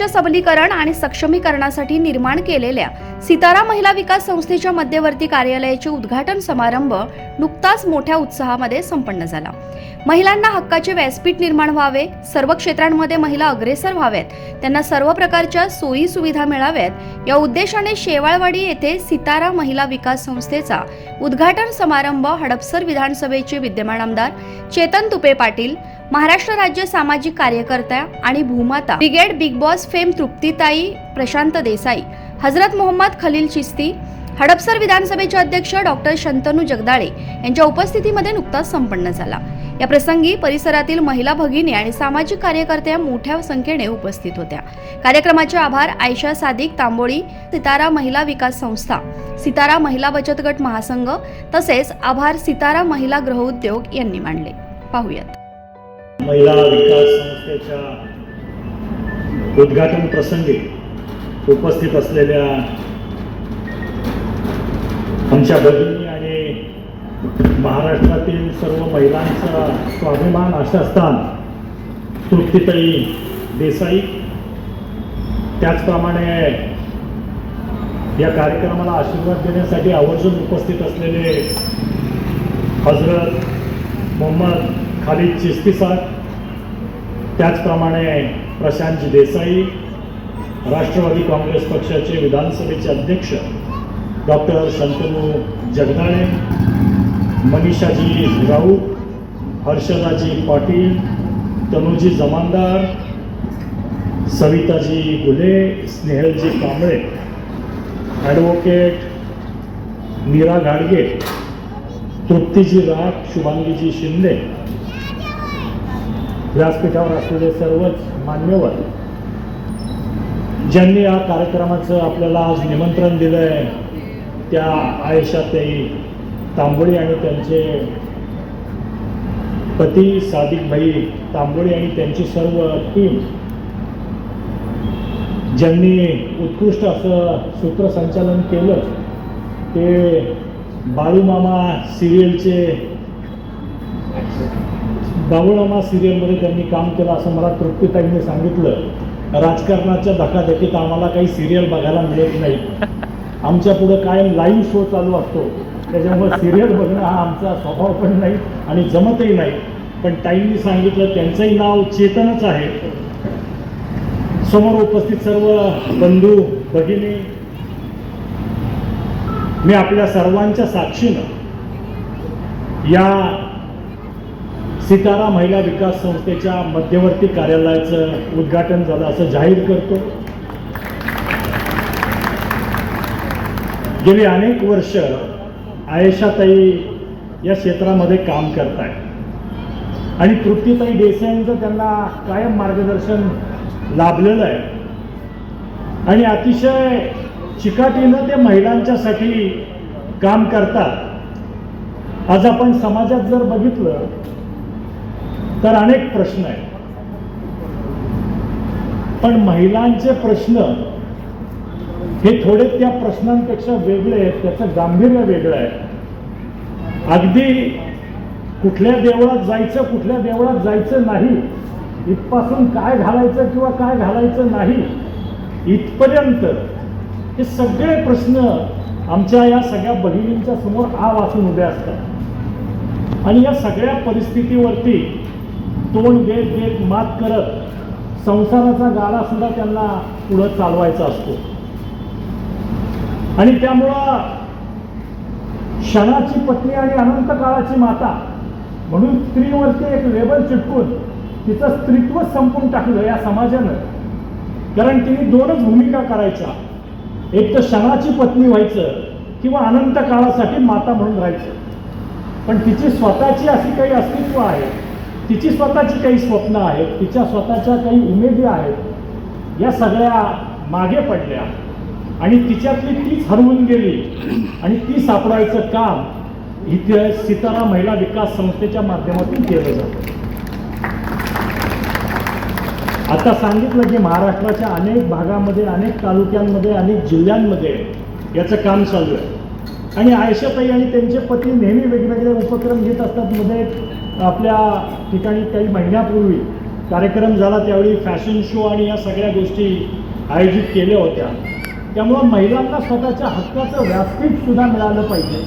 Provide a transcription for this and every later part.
महिलांच्या सबलीकरण आणि सक्षमीकरणासाठी निर्माण केलेल्या सितारा महिला विकास संस्थेच्या मध्यवर्ती कार्यालयाचे उद्घाटन समारंभ नुकताच मोठ्या उत्साहामध्ये संपन्न झाला. महिलांना हक्काचे व्यासपीठ निर्माण व्हावे सर्व क्षेत्रांमध्ये महिला अग्रेसर व्हाव्यात त्यांना सर्व प्रकारच्या सोयी सुविधा मिळाव्यात या उद्देशाने शेवाळवाडी येथे सितारा महिला विकास संस्थेचा उद्घाटन समारंभ हडपसर विधानसभेचे विद्यमान आमदार चेतन तुपे पाटील महाराष्ट्र राज्य सामाजिक कार्यकर्त्या आणि Bhumata brigade big boss fame Truptitai Prashant Desai Hazrat Mohammed Khalil Chishti Hadapsar विधानसभेचे अध्यक्ष डॉक्टर शंतनू जगदाळे यांच्या उपस्थितीमध्ये नुकताच संपन्न झाला. या प्रसंगी परिसरातील महिला भगिनी आणि सामाजिक कार्यकर्त्या मोठ्या संख्येने उपस्थित होत्या. कार्यक्रमाचे आभार आयशा सादिक तांबोळी सितारा महिला विकास संस्था सितारा महिला बचत गट महासंघ तसेच आभार सितारा महिला गृहउद्योग यांनी मांडले पाहूयात. महिला विकास संस्थेच्या उद्घाटन प्रसंगी उपस्थित असलेल्या आमच्या भगिनी आणि महाराष्ट्रातील सर्व महिलांचा स्वाभिमान आशास्थान तृप्तीताई देसाई. त्याचप्रमाणे या कार्यक्रमाला आशीर्वाद देण्यासाठी आवर्जून उपस्थित असलेले हजरत मोहम्मद खाली चिस्ती सर. त्याचप्रमाणे प्रशांतजी देसाई राष्ट्रवादी काँग्रेस पक्षाचे विधानसभेचे अध्यक्ष डॉक्टर शंतनू जगदाळे मनीषाजी राऊत हर्षदाजी पाटील तनुजी जमानदार सविताजी गुले स्नेहलजी कांबळे ॲडव्होकेट मीरा घाडगे तृप्तीजी राग शुभांगीजी शिंदे व्यासपीठावर असलेले सर्वच मान्यवर ज्यांनी या कार्यक्रमाचं आपल्याला आज निमंत्रण दिलं आहे त्या आयशाताई तांबोळी आणि त्यांचे पती सादिक भाई तांबोळी आणि त्यांची सर्व टीम ज्यांनी उत्कृष्ट असं सूत्रसंचालन केलं ते बाळूमामा सिरियलचे बाळूमामा सिरियलमध्ये त्यांनी काम केलं असं मला तृप्तीताईंनी सांगितलं. राजकारणाच्या धकाधकीत आम्हाला काही सिरियल बघायला मिळत नाही. आमच्या पुढं कायम लाईव्ह शो चालू असतो. त्याच्यामुळे सिरियल बघणं हा आमचा स्वभाव पण नाही आणि जमतही नाही. पण ताईंनी सांगितलं त्यांचंही नाव चेतनच आहे. समोर उपस्थित सर्व बंधू भगिनी मी आपल्या सर्वांच्या साक्षीनं या सितारा महिला विकास संस्थेच्या मध्यवर्ती कार्यालयाचं उद्घाटन झालं असं जाहीर करतो. गेली अनेक वर्ष आयशाताई या क्षेत्रामध्ये काम करत आहे आणि तृप्तीताई देसाईंचं त्यांना कायम मार्गदर्शन लाभलेलं आहे. आणि अतिशय चिकाटीनं ते महिलांच्यासाठी काम करतात. आज आपण समाजात जर बघितलं तर अनेक प्रश्न आहेत. पण महिलांचे प्रश्न हे थोडे त्या प्रश्नांपेक्षा वेगळे आहेत त्याचं गांभीर्य वेगळं आहे. अगदी कुठल्या देवळात जायचं कुठल्या देवळात जायचं नाही इथपासून काय घालायचं किंवा काय घालायचं नाही इथपर्यंत हे सगळे प्रश्न आमच्या या सगळ्या बहिणींच्या समोर आ वाचून उभे असतात. आणि या सगळ्या परिस्थितीवरती तोंड देत देत मात करत संसाराचा गाडा सुद्धा त्यांना पुढं चालवायचा असतो. आणि त्यामुळं क्षणाची पत्नी आणि अनंत काळाची माता म्हणून स्त्रीवरती एक लेबल चिटकून तिचं स्त्रीत्व संपून टाकलं या समाजानं. कारण तिने दोनच भूमिका करायच्या. एक तर क्षणाची पत्नी व्हायचं किंवा अनंत काळासाठी माता म्हणून राहायचं. पण तिची स्वतःची अशी काही अस्तित्व आहे. तिची स्वतःची काही स्वप्न आहेत तिच्या स्वतःच्या काही उमेदी आहेत या सगळ्या मागे पडल्या. आणि तिच्यातली तीच हरवून गेली. आणि ती सापडायचं काम इथे सितारा महिला विकास संस्थेच्या माध्यमातून केलं जातं. आता सांगितलं की महाराष्ट्राच्या अनेक भागामध्ये अनेक तालुक्यांमध्ये अनेक जिल्ह्यांमध्ये याचं काम चालू आहे. आणि आयशाताई आणि त्यांचे पती नेहमी वेगवेगळे उपक्रम घेत असतात. मध्ये आपल्या ठिकाणी काही महिन्यापूर्वी कार्यक्रम झाला त्यावेळी फॅशन शो आणि या सगळ्या गोष्टी आयोजित केल्या होत्या. त्यामुळं महिलांना स्वतःच्या हक्काचं व्यासपीठसुद्धा मिळालं पाहिजे.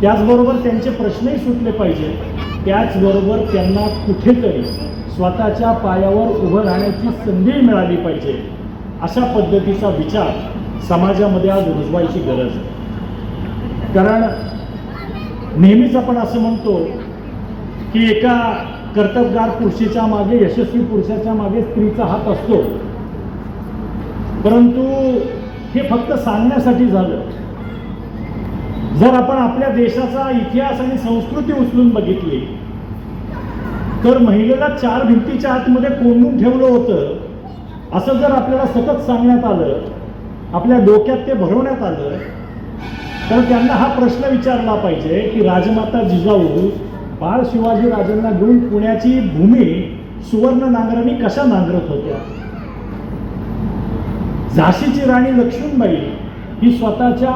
त्याचबरोबर त्यांचे प्रश्नही सुटले पाहिजे. त्याचबरोबर त्यांना कुठेतरी स्वतःच्या पायावर उभं राहण्याची संधी मिळाली पाहिजे. अशा पद्धतीचा विचार समाजामध्ये आज रुजवायची गरज आहे. कारण नेहमीच आपण असं म्हणतो की एका कर्तबगार पुरुषीच्या मागे यशस्वी पुरुषाच्या मागे स्त्रीचा हात असतो. परंतु हे फक्त सांगण्यासाठी झालं. जर आपण आपल्या देशाचा इतिहास आणि संस्कृती उचलून बघितली तर महिलेला चार भिंतीच्या आतमध्ये कोंडून ठेवलं होतं. असं जर आपल्याला सतत सांगण्यात आलं आपल्या डोक्यात ते भरवण्यात आलं तर त्यांना हा प्रश्न विचारला पाहिजे की राजमाता जिजाऊ बाळ शिवाजी राजांना घेऊन पुण्याची भूमी सुवर्ण नांगरांनी कशा नांगरत होत्या? झाशीची राणी लक्ष्मीबाई ही स्वतःच्या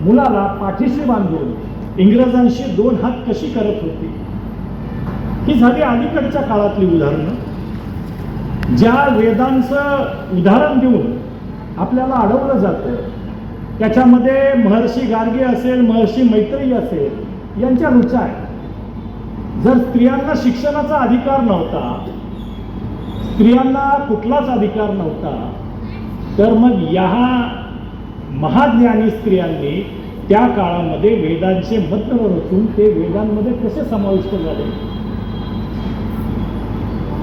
मुलाला पाठीशी बांधून इंग्रजांशी दोन हात कशी करत होती? ही झाली अलीकडच्या काळातली उदाहरणं. ज्या वेदांचं उदाहरण देऊन आपल्याला अडवलं जातं त्याच्यामध्ये महर्षी गार्गे असेल महर्षी मैत्री असेल यांच्या रुचा आहे जर स्त्रियांना शिक्षणाचा अधिकार नव्हता स्त्रियांना कुठलाच अधिकार नव्हता तर मग या महाज्ञानी स्त्रियांनी त्या काळामध्ये वेदांचे मत्र रचून ते वेदांमध्ये कसे समाविष्ट झाले?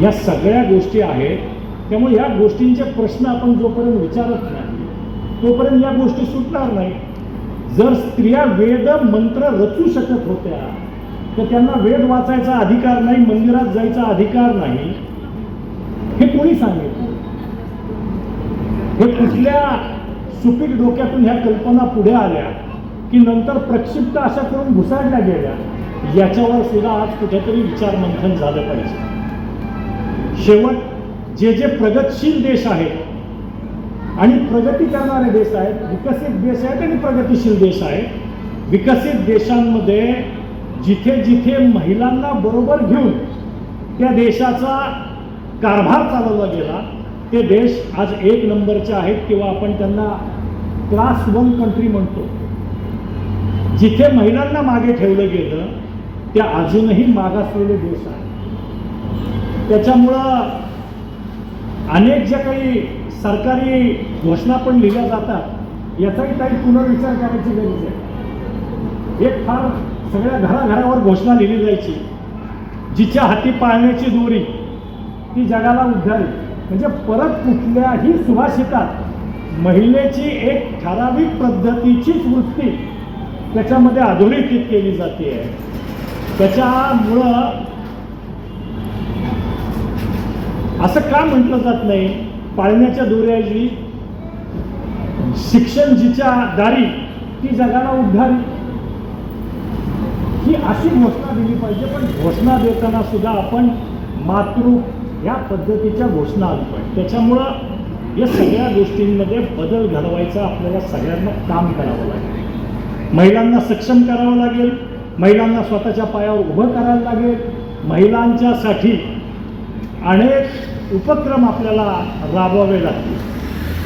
या सगळ्या गोष्टी आहेत. त्यामुळे या गोष्टींचे प्रश्न आपण जोपर्यंत विचारत नाही तोपर्यंत या गोष्टी सुटणार नाही जर स्त्रिया वेद मंत्र रचू शकत होत्या तर त्यांना वेद वाचायचा अधिकार नाही मंदिरात जायचा अधिकार नाही. हे कोणी सांगितलं हे कुठल्या सुपीक डोक्यातून ह्या कल्पना पुढे आल्या की नंतर प्रक्षिप्त अशा करून घुसाडल्या गेल्या? याच्यावर सुद्धा आज कुठेतरी विचार मंथन झालं पाहिजे. शेवट जे जे प्रगतशील देश आहेत आणि प्रगती करणारे देश आहेत विकसित देश आहेत आणि प्रगतिशील देश आहेत विकसित देशांमध्ये जिथे जिथे महिलांना बरोबर घेऊन त्या देशाचा कारभार चालवला गेला ते देश आज एक नंबरचे आहेत किंवा आपण त्यांना क्लास वन कंट्री म्हणतो. जिथे महिलांना मागे ठेवलं गेलं ते अजूनही मागासलेले देश आहेत. त्याच्यामुळं अनेक ज्या काही सरकारी घोषणा पण लिहिल्या जातात याचाही काही पुनर्विचार करायची गरज आहे. एक फार सगळ्या घराघरावर घोषणा लिहिली जायची. जिच्या हाती पाळण्याची दोरी ती जगाला उद्धारी. म्हणजे परत कुठल्याही सुभाषितात महिलेची एक ठराविक पद्धतीचीच वृत्ती त्याच्यामध्ये अधोरेखित केली जाते. त्याच्यामुळं असं का म्हटलं जात नाही? पाळण्याच्या दोऱ्याची शिक्षण जिच्या दारी ती जगाला उद्धारी. ही अशी घोषणा दिली पाहिजे पण घोषणा देताना सुद्धा आपण मातृ या पद्धतीच्या घोषणा आली पाहिजे. त्याच्यामुळं या सगळ्या गोष्टींमध्ये बदल घडवायचा आपल्याला सगळ्यांना काम करावं लागेल. महिलांना सक्षम करावं लागेल महिलांना स्वतःच्या पायावर उभं करायला लागेल महिलांच्यासाठी अनेक उपक्रम आपल्याला राबवावे लागतील.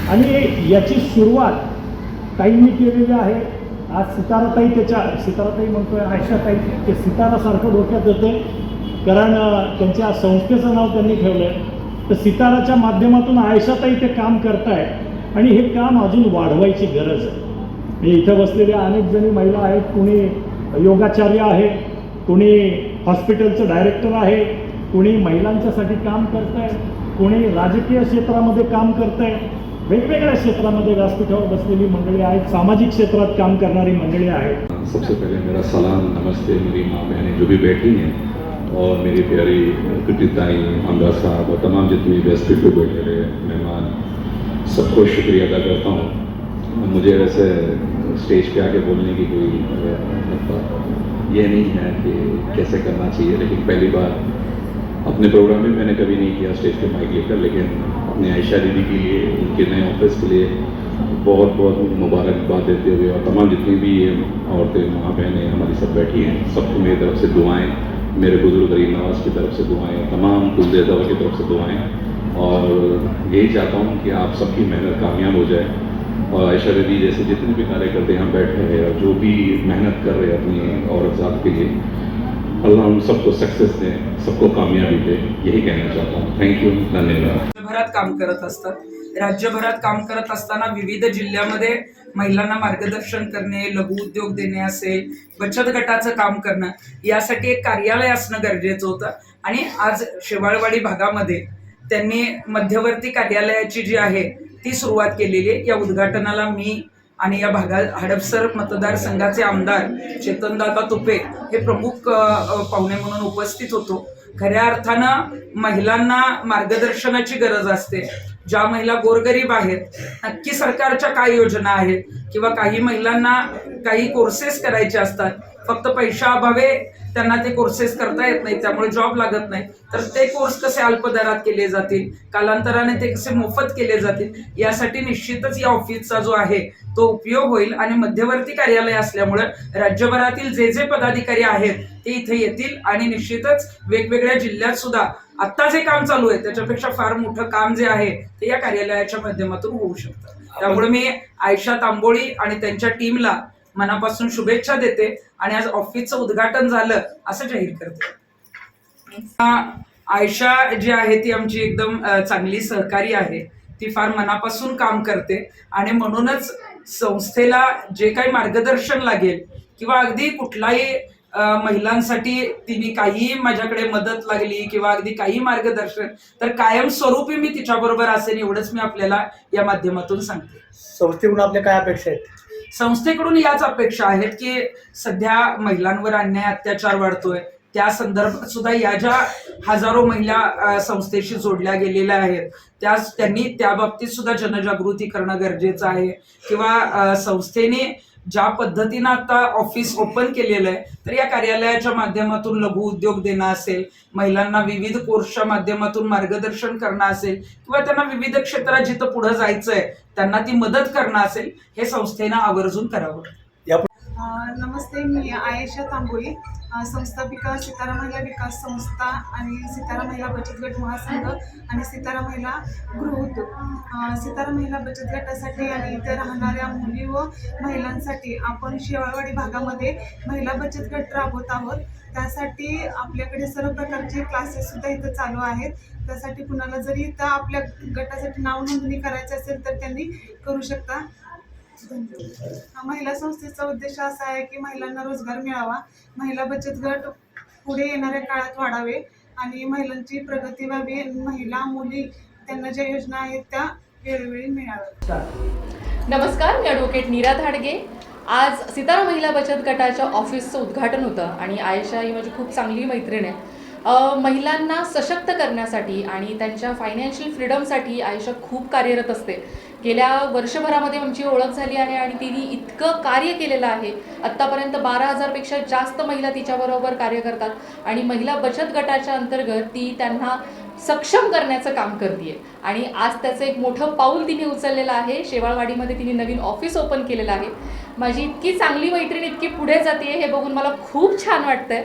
आणि याची सुरुवात काहींनी केलेली आहे. आज सिताराताई त्याच्या सिताराताई म्हणतोय आयशाताई. ते सितारासारखं डोक्यात येतं कारण त्यांच्या संस्थेचं नाव त्यांनी ठेवलं आहे तर सिताराच्या माध्यमातून आयशाताई ते काम करतायत आणि हे काम अजून वाढवायची गरज आहे. म्हणजे इथं बसलेल्या अनेक जणी महिला आहेत. कुणी योगाचार्य आहे कुणी हॉस्पिटलचं डायरेक्टर आहे कुणी महिलांच्यासाठी काम करत आहे कुणी राजकीय क्षेत्रामध्ये काम करत आहे वेगवेगळ्या क्षेत्रामध्ये व्यासपीठावर बसलेली मंडळी आहेत. सामाजिक क्षेत्रात काम करणारी मंडळी आहेत. सबसे पहले मेरा सलाम, नमस्ते, मेरी माँ बहनें जो भी बैठी हैं और मेरी प्यारी कृतिताई आमदार साहब और तमाम जितने व्यवस्थित पे बैठे रहे मेहमान, सबको शुक्रिया अदा करता हूँ। मुझे वैसे स्टेज पे आके बोलने की कोई ये नहीं है कि कैसे करना चाहिए, लेकिन पहली बार अपने प्रोग्राम में मैंने कभी नहीं किया, स्टेज पे माइक लेकर, लेकिन अपने आयशा दीदी के लिए, उनके नए ऑफ़िस के लिए बहुत बहुत मुबारकबाद देते हुए और तमाम जितनी भी ये औरतें माँ बहनें हमारी सब बैठी हैं, सबको मेरी तरफ़ से दुआएँ, मेरे बुज़ुर्ग गरीब नवाज़ की तरफ़ से दुआएँ, तमाम कुलदेवताओं की तरफ़ से दुआएँ। और यही चाहता हूँ कि आप सबकी मेहनत कामयाब हो जाए। और आयशा दीदी जैसे जितने भी कार्यकर्ते यहाँ बैठे हैं और जो भी मेहनत कर रहे हैं अपनी औरत के लिए, अल्लाह उन सबको सक्सेस दे, सबको कामयाबी दे, यही कहना चाहता हूँ। थैंक यू धन्यवाद। राज्यभरात काम करत असतात. राज्यभरात काम करत असताना विविध जिल्ह्यामध्ये महिलांना मार्गदर्शन करणे लघु उद्योग देणे असेल बचत गटाचं काम करणं यासाठी एक कार्यालय असणं गरजेचं होतं. आणि आज शेवाळवाडी भागामध्ये त्यांनी मध्यवर्ती कार्यालयाची जी आहे ती सुरुवात केलेली आहे. या उद्घाटनाला मी आणि या भागात हडपसर मतदारसंघाचे आमदार चेतनदादा तुपे हे प्रमुख पाहुणे म्हणून उपस्थित होतो. खऱ्या अर्थानं महिलांना मार्गदर्शनाची गरज असते. ज्या महिला गोरगरीब आहेत नक्की सरकारच्या काय योजना आहेत? किंवा काही महिलांना काही कोर्सेस करायचे असतात. फक्त पैशाअभावे त्यांना ते कोर्सेस करता येत नाही त्यामुळे जॉब लागत नाही. तर ते कोर्स कसे अल्प दरात केले जातील कालांतराने ते कसे मोफत केले जातील यासाठी निश्चितच या ऑफिसचा जो आहे तो उपयोग होईल. आणि मध्यवर्ती कार्यालय असल्यामुळे राज्यभरातील जे जे पदाधिकारी आहेत ते इथे येतील आणि निश्चितच वेगवेगळ्या जिल्ह्यात सुद्धा आता जे काम चालू आहे त्याच्यापेक्षा फार मोठं काम जे आहे ते या कार्यालयाच्या माध्यमातून होऊ शकतं. त्यामुळे मी आयशा तांबोळी आणि त्यांच्या टीमला मनापासून शुभेच्छा देते आणि आज ऑफिसचं उद्घाटन झालं असं जाहीर करते. आयशा जी आहे ती आमची एकदम चांगली सहकारी आहे. ती फार मनापासून काम करते आणि म्हणूनच संस्थेला जे काही मार्गदर्शन लागेल किंवा अगदी कुठलाही महिलांसाठी तिने काही माझ्याकडे मदत लागली किंवा अगदी काही मार्गदर्शन तर कायमस्वरूपी मी तिच्याबरोबर असेल एवढंच मी आपल्याला या माध्यमातून सांगते. संस्थेकडून आपल्या काय अपेक्षा आहेत? संस्थेकडून याच अपेक्षा आहेत की सध्या महिलांवर अन्याय अत्याचार वाढतोय. त्या संदर्भात सुद्धा या ज्या हजारो महिला संस्थेशी जोडल्या गेलेल्या आहेत त्या त्यांनी त्या बाबतीत सुद्धा जनजागृती करणं गरजेचं आहे. किंवा संस्थेने ज्या पद्धतीनं आता ऑफिस ओपन केलेलं आहे तर या कार्यालयाच्या माध्यमातून लघु उद्योग देणं असेल महिलांना विविध कोर्सच्या माध्यमातून मार्गदर्शन करणं असेल किंवा त्यांना विविध क्षेत्रात जिथं पुढे जायचंय त्यांना ती मदत करणं असेल हे संस्थेनं आवर्जून करावं. नमस्ते मी आयशा तांबोळी. संस्थापिका सितारा महिला विकास संस्था आणि सितारा महिला बचत गट महासंघ आणि सितारा महिला गृहउद्योग सितारा महिला बचत गटासाठी आणि इथे राहणाऱ्या मुली व महिलांसाठी आपण शेवाळवाडी भागामध्ये महिला बचत गट राबवत आहोत. त्यासाठी आपल्याकडे सर्व प्रकारचे क्लासेससुद्धा इथं चालू आहेत. त्यासाठी कुणाला जरी इथं आपल्या गटासाठी नाव नोंदणी करायची असेल तर त्यांनी करू शकता. महिला संस्थेचा उद्देश असा आहे की महिलांना रोजगार मिळावा. महिला बचत गट पुढे येणाऱ्या काळात वाढावे आणि महिलांची प्रगती व्हावी. महिला मुली त्यांना ज्या योजना आहेत त्या वेळोवेळी मिळाव्या नमस्कार मी ॲडव्होकेट नीरा धाडगे. आज सितारा महिला बचत गटाच्या ऑफिसचं उद्घाटन होतं आणि आयशा ही माझी खूप चांगली मैत्रीण आहे. महिलांना सशक्त करण्यासाठी आणि त्यांच्या फायनान्शियल फ्रीडमसाठी आयशा खूप कार्यरत असते. गेल्या वर्षभरामध्ये आमची ओळख झाली आहे आणि तिने इतकं कार्य केलेलं आहे. आत्तापर्यंत बारा हजारपेक्षा जास्त महिला तिच्याबरोबर कार्य करतात आणि महिला बचत गटाच्या अंतर्गत ती त्यांना सक्षम करण्याचं काम करते आणि आज त्याचं एक मोठं पाऊल तिने उचललेलं आहे. शेवाळवाडीमध्ये तिने नवीन ऑफिस ओपन केलेलं आहे. माझी इतकी चांगली मैत्रीण इतकी पुढे जाते हे बघून मला खूप छान वाटतंय.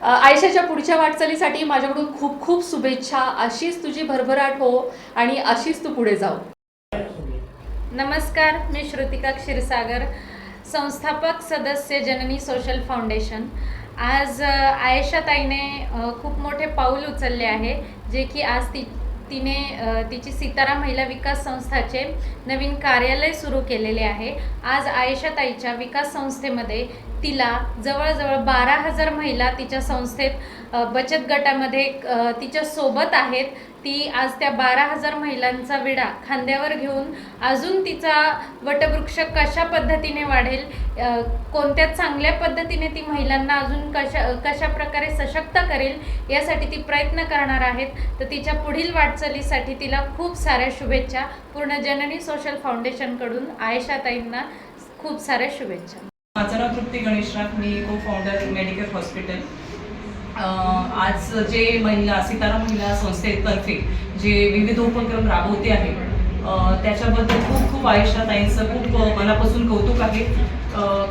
आयुष्याच्या आयशाच्या पुढच्या वाटचालीसाठी माझ्याकडून खूप खूप शुभेच्छा. अशीच तुझी भरभराट हो आणि अशीच तू पुढे जाऊ. नमस्कार मी श्रुतिका क्षीरसागर संस्थापक सदस्य जननी सोशल फाउंडेशन. आज आयशा ताईने खूप मोठे पाऊल उचलले आहे जे की आज ती तिने तिची सीतारा महिला विकास संस्थाचे नवीन कार्यालय सुरू केलेले आहे. आज आयशा ताईच्या विकास संस्थेमध्ये तिला जवळजवळ बारा हजार महिला तिच्या संस्थेत बचत गटामध्ये तिच्या सोबत आहेत. ती आज त्या बारा हजार महिलांचा विडा खांद्यावर घेऊन अजून तिचा वटवृक्ष कशा पद्धतीने वाढेल कोणत्या चांगल्या पद्धतीने ती महिलांना अजून कशा कशा प्रकारे सशक्त करेल यासाठी ती प्रयत्न करणार आहेत. तर तिच्या पुढील वाटचालीसाठी तिला खूप साऱ्या शुभेच्छा. पूर्ण जननी सोशल फाउंडेशनकडून आयशाताईंना खूप साऱ्या शुभेच्छा. माझं नाव तृप्ती गणेशराव मी को फाउंडर मेडिकल हॉस्पिटल आज जे महिला सितारा महिला संस्थेतर्फे जे विविध उपक्रम राबवते आहे त्याच्याबद्दल खूप खूप आयुष्यात ताईंचं खूप मनापासून कौतुक आहे.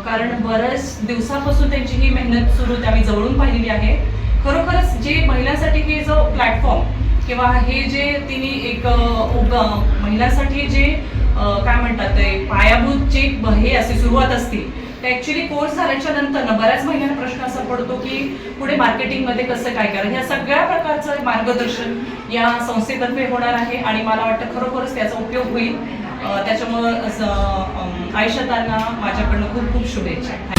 कारण बऱ्याच दिवसापासून त्यांची ही मेहनत सुरू आम्ही जवळून पाहिलेली आहे. खरोखरच जे महिलांसाठी हे जो प्लॅटफॉर्म किंवा हे जे तिने एक उप- महिलांसाठी जे काय म्हणतात ते पायाभूत जे हे असे सुरुवात असते ऍक्च्युली ॲक्च्युली कोर्स झाल्याच्यानंतर बऱ्याच महिन्यांना प्रश्न असा पडतो की पुढे मार्केटिंगमध्ये कसं काय करायचं? ह्या सगळ्या प्रकारचं मार्गदर्शन या संस्थेतर्फे होणार आहे आणि मला वाटतं खरोखरच त्याचा उपयोग होईल. त्याच्यामुळं असं, आयुष्यातांना माझ्याकडनं खूप खूप शुभेच्छा.